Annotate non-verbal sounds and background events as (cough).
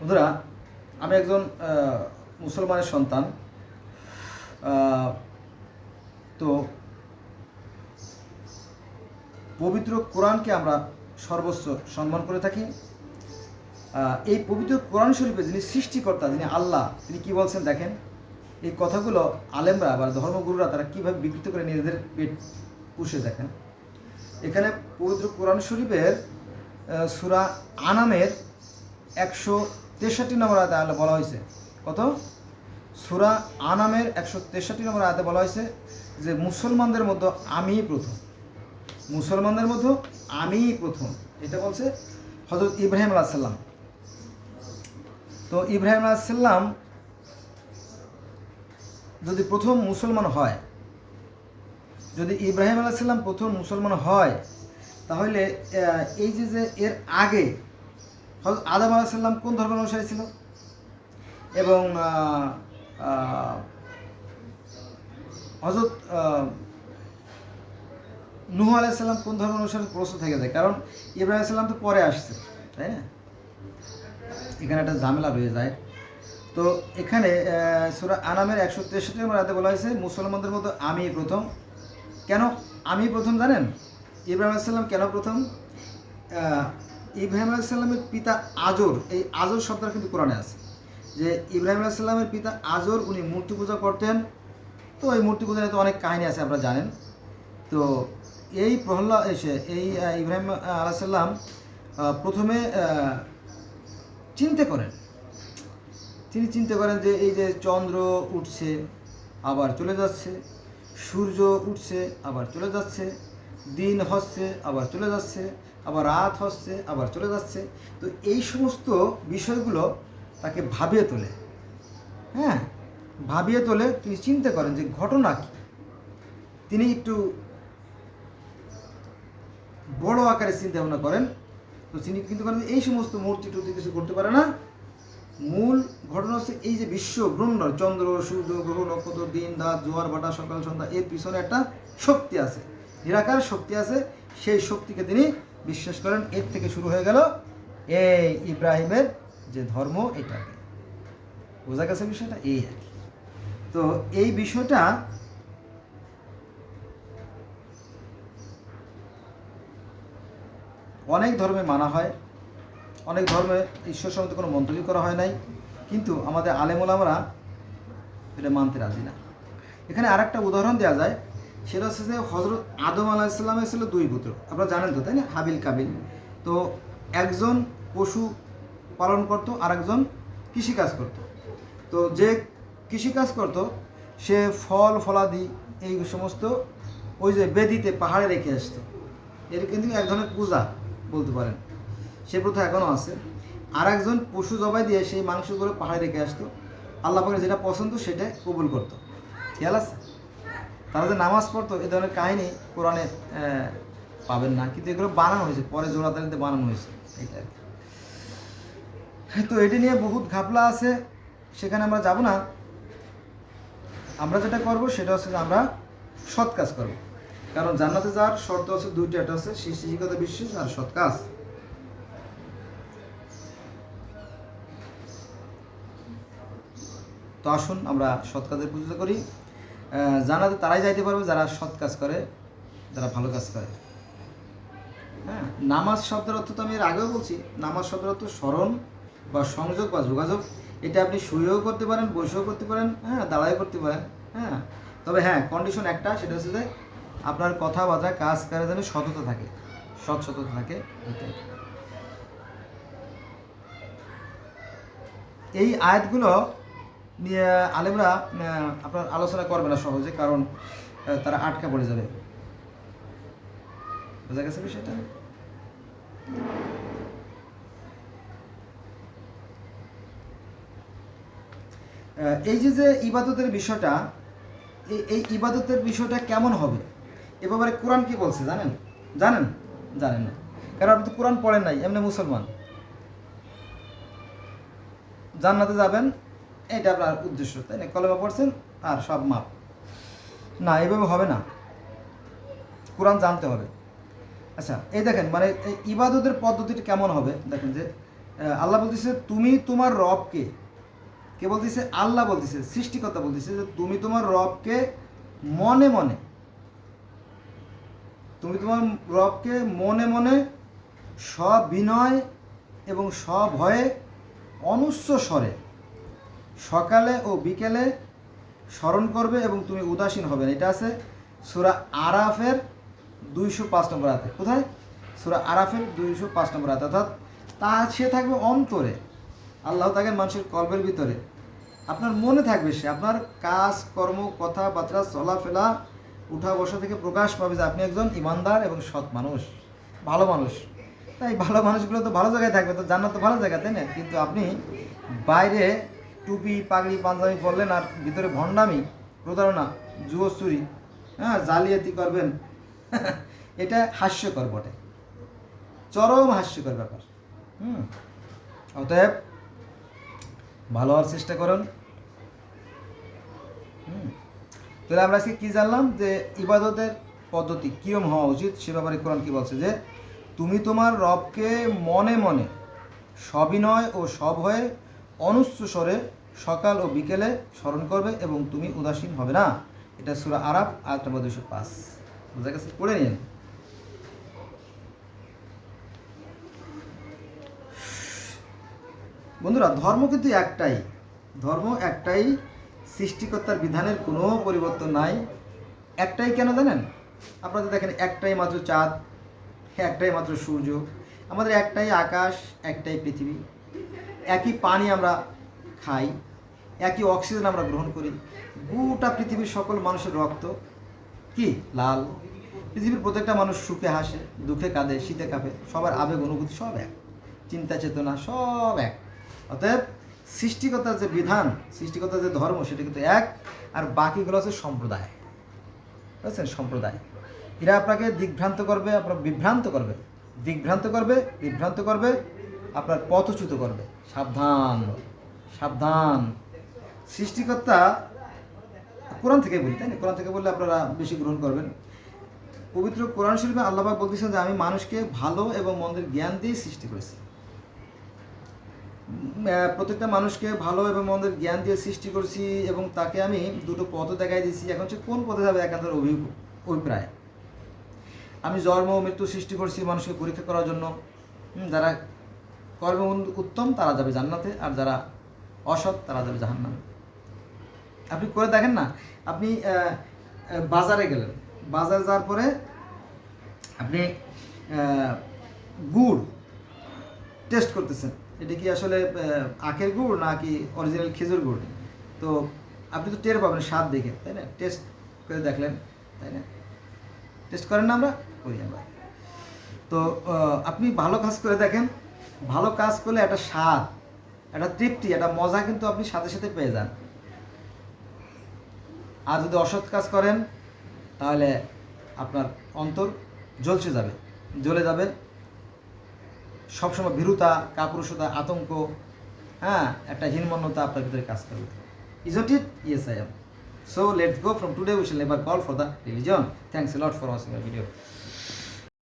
বন্ধুরা, আমি একজন মুসলমানের সন্তান। তো পবিত্র কোরআনকে আমরা সর্বোচ্চ সম্মান করে থাকি। এই পবিত্র কোরআন শরীফে যিনি সৃষ্টিকর্তা, যিনি আল্লাহ, তিনি কি বলছেন দেখেন? এই কথাগুলো আলেমরা বা ধর্মগুরুরা তারা কীভাবে বিকৃত করে নিজেদের পেট পুষে দেখেন? এখানে পবিত্র কোরআন শরীফের সুরা আনামের একশো তেষট্টি নম্বর আয়তে আল্লাহ বলা হয়েছে, কত? সূরা আনামের একশো তেষট্টি নম্বর আয়তে বলা হয়েছে যে, মুসলমানদের মধ্যে আমিই প্রথম। মুসলমানদের মধ্যে আমিই প্রথম। এটা বলছে হজরত ইব্রাহিম আলাহিসাল্লাম তো ইব্রাহিম আলাহিসাল্লাম যদি প্রথম মুসলমান হয়, যদি ইব্রাহিম আলাইসাল্লাম প্রথম মুসলমান হয়, তাহলে এই যে যে এর আগে হযরত আদম আলাইসাল্লাম কোন ধর্মের অনুসারী ছিল? এবং হজরত নুহ আলাইসাল্লাম কোন ধর্মের অনুসারী প্রশ্ন থেকে যায়? কারণ ইব্রাহিম আলাইসাল্লাম তো পরে আসছে, তাই না? এখানে একটা ঝামেলা রয়ে যায়। তো এখানে সুরা আনামের একশো তেষট্টি নম্বর রাতে বলা হয়েছে, মুসলমানদের মধ্যে আমি প্রথম। কেন আমি প্রথম জানেন? ইব্রাহিম আলাইসাল্লাম কেন প্রথম? ইব্রাহিম আলাইসাল্লামের পিতা আজর, এই আজর শব্দটা কিন্তু কোরআনে আছে। যে ইব্রাহিম আলাইসাল্লামের পিতা আজর, উনি মূর্তি পূজা করতেন। তো এই মূর্তি পূজা তো অনেক কাহিনী আছে, আপনারা জানেন। তো এই প্রহ্লাদ এসে এই ইব্রাহিম আলাইসাল্লাম প্রথমে চিন্তা করেন। তিনি চিন্তা করেন যে এই যে চন্দ্র উঠছে, আবার চলে যাচ্ছে। সূর্য উঠছে, আবার চলে যাচ্ছে। দিন হচ্ছে, আবার চলে যাচ্ছে। আবার রাত হচ্ছে, আবার চলে যাচ্ছে। তো এই সমস্ত বিষয়গুলো তাকে ভাবিয়ে তোলে। হ্যাঁ? ভাবিয়ে তোলে, তিনি চিন্তা করেন যে ঘটনা কী? তিনি একটু বড় আকারে চিন্তা ভাবনা করেন। তো তিনি কিন্তু করেন এই সমস্ত মূর্তি টুর্তি কিছু করতে পারে না। মূল ঘটনা হচ্ছে এই যে বিশ্ব ব্রহ্মাণ্ড চন্দ্র, সূর্য, গ্রহ, নক্ষত্র, দিন, রাত, জোয়ার ভাটা সকাল, সন্ধ্যা, এর পিছনে একটা শক্তি আছে। নিরাকার শক্তি আছে। সেই শক্তিকে তিনি বিশ্বাস করেন, এর থেকে শুরু হয়ে গেল এই ইব্রাহিমের যে ধর্ম, এটাকে। বোঝা গেছে বিষয়টা? এই আর কি। তো এই বিষয়টা অনেক ধর্মে মানা হয়, অনেক ধর্মে ঈশ্বর সম্বন্ধে কোনো মন্তব্য করা হয় নাই, কিন্তু আমাদের আলেমুলামরা এটা মানতে রাজি না। এখানে আরেকটা উদাহরণ দেওয়া যায়। সেটা হচ্ছে যে হজরত আদম আলাহিসাল্লামের ছিল দুই পুত্র। আপনারা জানেন তো, তাই না? হাবিল কাবিল। তো একজন পশু পালন করত আর একজন কৃষিকাজ করত। তো যে কৃষিকাজ করত, সে ফল, ফলাদি, এই সমস্ত ওই যে বেদিতে পাহাড়ে রেখে আসতো। এর কিন্তু এক ধরনের পূজা বলতে পারেন। সে প্রথা এখনও আছে। আর একজন পশু জবাই দিয়ে সেই মাংসগুলো পাহাড়ে রেখে আসতো। আল্লাহ পাকের যেটা পছন্দ সেটা কবুল করতো। খেয়াল আছে? তারা যে নামাজ পড়তো এ ধরনের কাহিনী কোরআনে পাবেন না। কিন্তু এগুলো বানানো হয়েছে পরে জোড়াতালিতে বানানো হয়েছে। হ্যাঁ, তো এটি নিয়ে বহুত ঘাপলা আছে সেখানে আমরা যাব না। আমরা যেটা করব সেটা হচ্ছে আমরা সৎ কাজ করব। কারণ জান্নাতে যাওয়ার শর্ত আছে দুইটা একটা হচ্ছে শিক্ষিকতা বিশ্বাস আর সৎ কাজ। তো আসুন আমরা সৎ কাজের পুজো করি। আহ, জান্নাতে তারাই যাইতে পারবে যারা সৎ কাজ করে যারা ভালো কাজ করে। হ্যাঁ নামাজ শব্দের অর্থ তো আমি এর আগেও বলছি নামাজ শব্দের অর্থ স্মরণ বা সংযোগ বা যোগাযোগ। এটা আপনি শুয়েও করতে পারেন বসেও করতে পারেন হ্যাঁ দাঁড়াইও করতে পারেন হ্যাঁ। তবে হ্যাঁ কন্ডিশন একটা সেটা হচ্ছে যে আপনার কথাবার্তা কাজ কারে যেন সততা থাকে সৎ সততা থাকে এটাই। এই আয়াতগুলো নিয়ে আলেমরা আপনার আলোচনা করবে না সহজে, কারণ তারা আটকা পড়ে যাবে। বোঝা গেছে বিষয়টা? এই যে যে ইবাদতের বিষয়টা এই ইবাদতের বিষয়টা কেমন হবে? এ ব্যাপারে কোরআন কি বলছে, জানেন? জানেন? জানেন না। কারণ আপনি তো কোরআন পড়েন নাই, এমনি মুসলমান। জান্নাতে যাবেন এটা আপনার উদ্দেশ্য, তাই না? কলেমা পড়ছেন আর সব মাপ। না, এভাবে হবে না। কোরআন জানতে হবে। আচ্ছা এই দেখেন মানে ইবাদতের পদ্ধতিটা কেমন হবে? দেখেন যে আল্লাহ বলতেছে, তুমি তোমার রবকে কে বলতেছে? আল্লাহ বলতেছে, সৃষ্টিকর্তা বলতেছে যে, তুমি তোমার রবকে মনে মনে তুমি তোমার রবকে মনে মনে সবিনয় এবং সভয়ে অনুচ্চ স্বরে সকালে ও বিকেলে স্মরণ করবে এবং তুমি উদাসীন হবে না। এটা আছে সুরা আরাফের দুইশো পাঁচ নম্বর হাতে কোথায়? সুরা আরাফের দুইশো পাঁচ নম্বর হাতে অর্থাৎ তা সে থাকবে অন্তরে, আল্লাহ থাকেন মানুষের কল্পের ভিতরে। আপনার মনে থাকবে সে, আপনার কাজ, কর্ম, কথাবার্তা, চলাফেরা, উঠা বসা থেকে প্রকাশ পাবে যে আপনি একজন ইমানদার এবং সৎ মানুষ, ভালো মানুষ। তাই ভালো মানুষগুলো তো ভালো জায়গায় থাকবে, তো জান্নাত তো ভালো জায়গা, তাই না? কিন্তু আপনি বাইরে টুপি, পাগড়ি, পাঞ্জাবি পরলেন আর ভিতরে ভণ্ডামি, প্রতারণা জুয়চুরি হ্যাঁ জালিয়াতি করবেন। (laughs) এটা হাস্যকর বটে। চরম হাস্যকর ব্যাপার। হুম। অতএব ভালো হওয়ার চেষ্টা করুন। তাহলে আমরা আজকে কী জানলাম যে ইবাদতের পদ্ধতি কীরম হওয়া উচিত? সে ব্যাপারে কোরআন কী বলছে যে, তুমি তোমার রবকে মনে মনে সবিনয় ও সব হয়ে অনুচ্চ স্বরে সকাল ও বিকেলে স্মরণ করবে এবং তুমি উদাসীন হবে না। এটা সুরা আরাফ, আয়াত নম্বর দুশো পাঁচ। বুঝা গেছে? পড়ে নিন। বন্ধুরা, ধর্ম কিন্তু একটাই। ধর্ম একটাই, সৃষ্টিকর্তার বিধানের কোনো পরিবর্তন নাই। একটাই কেন জানেন? আপনাদের দেখেন, একটাই মাত্র চাঁদ, একটাই মাত্র সূর্য। আমাদের একটাই আকাশ, একটাই পৃথিবী। একই পানি আমরা খাই, একই অক্সিজেন আমরা গ্রহণ করি। গোটা পৃথিবীর সকল মানুষের রক্ত কি? লাল। পৃথিবীর প্রত্যেকটা মানুষ সুখে হাসে, দুঃখে কাঁদে, শীতে কাঁপে, সবার আবেগ, অনুভূতি সব এক। চিন্তা, চেতনা সব এক। অতএব সৃষ্টিকতার যে বিধান সৃষ্টিকতার যে ধর্ম, সেটা কিন্তু এক, আর বাকিগুলো হচ্ছে সম্প্রদায়। বুঝছেন? সম্প্রদায়। এরা আপনাকে দিগ্ভ্রান্ত করবে আপনার বিভ্রান্ত করবে। দিগ্ভ্রান্ত করবে, বিভ্রান্ত করবে আপনার পথচ্যুত করবে। সাবধান সাবধান। সৃষ্টিকর্তা কোরআন থেকে বলি, তাই না? কোরআন থেকে বললে আপনারা বেশি গ্রহণ করবেন। পবিত্র কোরআন শরীফে আল্লাহবাক বলতেছেন যে, আমি মানুষকে ভালো এবং মন্দের জ্ঞান দিয়ে সৃষ্টি করেছি। প্রত্যেকটা মানুষকে ভালো এবং মন্দের জ্ঞান দিয়ে সৃষ্টি করেছি এবং তাকে আমি দুটো পথ দেখাই দিয়েছি। এখন হচ্ছে কোন পথে যাবে একান্তর অভি, অভিপ্রায়? আমি জন্ম মৃত্যু সৃষ্টি করছি মানুষকে পরীক্ষা করার জন্য। যারা কর্ম উত্তম, তারা যাবে জান্নাতে, আর যারা অসৎ, তারা যাবে জাহান্নামে। আপনি করে দেখেন না, আপনি বাজারে গেলেন। বাজারে যাওয়ার পরে আপনি গুড় টেস্ট করতেছেন। এটা কি আসলে আখের গুড় নাকি অরিজিনাল খেজুর গুড়? তো আপনি তো টের পাবেন স্বাদ দেখে, তাই না? টেস্ট করে দেখলেন, তাই না? টেস্ট করেন না আমরা? করি আমরা তো আপনি ভালো কাজ করে দেখেন ভালো কাজ করলে একটা স্বাদ, একটা তৃপ্তি, একটা মজা কিন্তু আপনি সাথে সাথে পেয়ে যান। আর যদি অসৎ কাজ করেন, তাহলে আপনার অন্তর জ্বলছে যাবে, জ্বলে যাবে। সবসময় ভীরুতা, কাপুরুষতা, আতঙ্ক হ্যাঁ একটা হীনমন্যতা আপনার ভিতরে কাজ করবে। Is it yes I am so let's go from today we shall never call for the religion thanks lot for watching my video